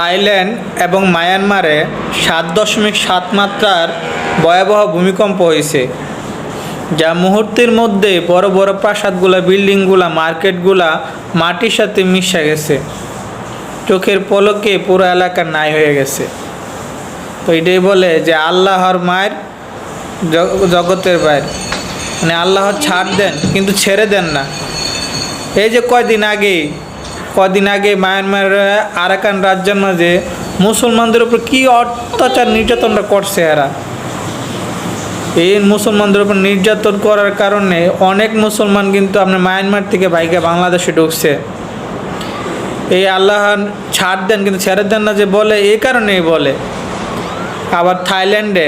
Thailand এবং মায়ানমারে সাত দশমিক সাত মাত্রার ভয়াবহ ভূমিকম্প হয়েছে, যা মুহূর্তের মধ্যে বড় বড় প্রাসাদগুলা, বিল্ডিংগুলা, মার্কেটগুলা মাটির সাথে মিশে গেছে। চোখের পলকে পুরো এলাকা নাই হয়ে গেছে। তো এটাই বলে যে আল্লাহর মায়ের জগতের বাইর। মানে আল্লাহ ছাড় দেন, কিন্তু ছেড়ে দেন না। এই যে কয়দিন আগে কয়দিন আগে মায়ানমারের আরাকান রাজ্যের মাঝে মুসলমানদের উপর কি অত্যাচার নির্যাতনটা করছে এরা? এই মুসলমানদের উপর নির্যাতন করার কারণে অনেক মুসলমান কিন্তু আপনার মায়ানমার থেকে বাইকে বাংলাদেশে ঢুকছে। এই আল্লাহ ছাড় দেন কিন্তু ছেড়ে দেন না যে বলে, এই কারণেই বলে। আবার থাইল্যান্ডে,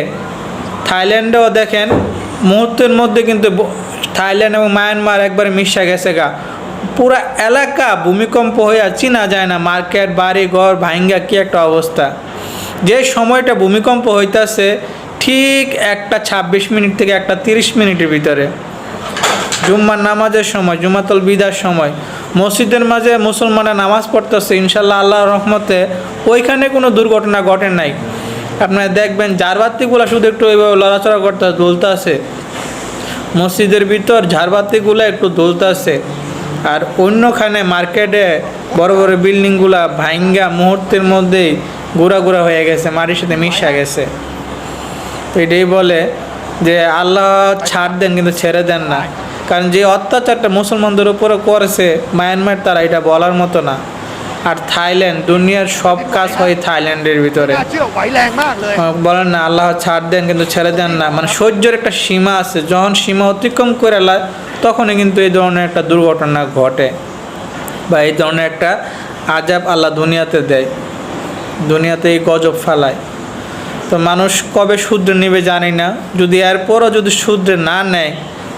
থাইল্যান্ডেও দেখেন মুহূর্তের মধ্যে কিন্তু থাইল্যান্ড এবং মায়ানমার একবারে মিশা গেছে গা। পুরা এলাকা ভূমিকম্প হয়ে চিনা যায় না, মার্কেট, বাড়ি, ঘর ভাঙ্গা কি একটা অবস্থা। যে সময়টা ভূমিকম্প হইতাছে, ঠিক একটা ছাব্বিশ মিনিট থেকে একটা তিরিশ মিনিটের ভিতরে। জুম্মার নামাজের সময়, জুমাতুল বিদার সময়, মসজিদের মাঝে মুসলমানরা নামাজ পড়তেছে, ইনশাল্লাহ আল্লাহ রহমতে ওইখানে কোনো দুর্ঘটনা ঘটে নাই। আপনারা দেখবেন, ঝাড়বাতিগুলো শুধু একটু ওইভাবে লড়াচড়া করতে দুলতে আছে মসজিদের ভিতর ঝাড়বাতিগুলো একটু দুলতে আছে আর অন্যখানে মার্কেটে বড় বড় বিল্ডিংগুলা ভাঙ্গা মুহূর্তের মধ্যেই গুঁড়া গুঁড়া হয়ে গেছে, মাটির সাথে মিশা গেছে। তো এটাই বলে যে আল্লাহ ছাড় দেন কিন্তু ছেড়ে দেন না। কারণ যে অত্যাচারটা মুসলমানদের উপরে করেছে, মায়ানমার তারা এটা বলার মতো না। আর থাইল্যান্ড, দুনিয়ার সব কাজ হয় থাইল্যান্ডের ভিতরে। হ্যাঁ, বলেন না, আল্লাহ ছাড় দেন কিন্তু ছেড়ে দেন না। মানে সহ্যের একটা সীমা আছে। যখন সীমা অতিক্রম করে লায় তখনই কিন্তু এই ধরনের একটা দুর্ঘটনা ঘটে বা এই ধরনের একটা আজাব আল্লাহ দুনিয়াতে দেয়। দুনিয়াতে এই গজব ফেলায়। তো মানুষ কবে শুদ্রে নেবে জানি না। যদি এরপরও যদি শুদ্রে না নেয়,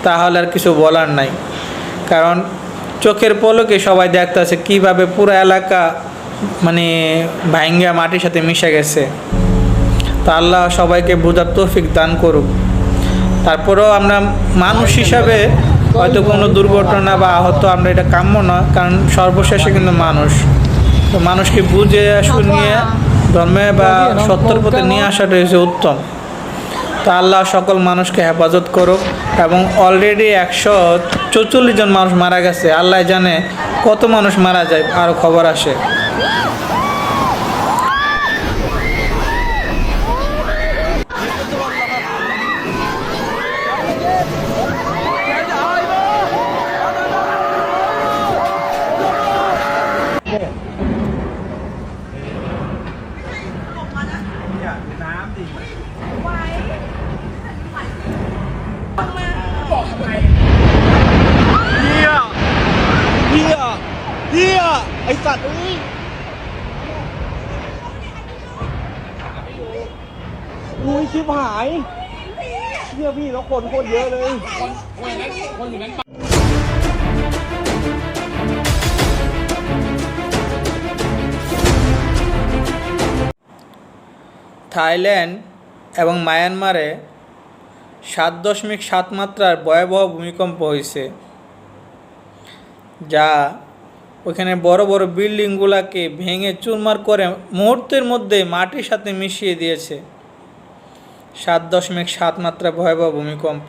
তাহলে আর কিছু বলার নাই। কারণ চোখের পলকে সবাই দেখতেছে কীভাবে পুরো এলাকা মানে ভাঙ্গা মাটির সাথে মিশে গেছে। তা আল্লাহ সবাইকে বোঝার তৌফিক দান করুক। তারপরেও আমরা মানুষ হিসাবে হয়তো কোনো দুর্ঘটনা বা আহত আমরা এটা কাম্য নয় কারণ সর্বশেষে কিন্তু মানুষ। তো মানুষকে বুঝে, শুনিয়ে, ধর্মে বা সত্যর পথে নিয়ে আসাটা হচ্ছে উত্তম। তো আল্লাহ সকল মানুষকে হেফাজত করুক এবং অলরেডি একশো চৌচল্লিশ জন মানুষ মারা গেছে, আল্লাহ জানে কত মানুষ মারা যায় আরও খবর আসে Bye. เฮียเฮียไอสัตว์เอ้ยอุ้ยชิบหายเฮียพี่แล้วคนโคตรเยอะเลย থাইল্যান্ড এবং মায়ানমারে সাত দশমিক সাত মাত্রার ভয়াবহ ভূমিকম্প হয়েছে যা ওইখানে বড় বড় বিল্ডিংগুলোকে ভেঙে চুরমার করে মুহূর্তের মধ্যে মাটির সাথে মিশিয়ে দিয়েছে। সাত দশমিক সাত মাত্রা ভয়াবহ ভূমিকম্প।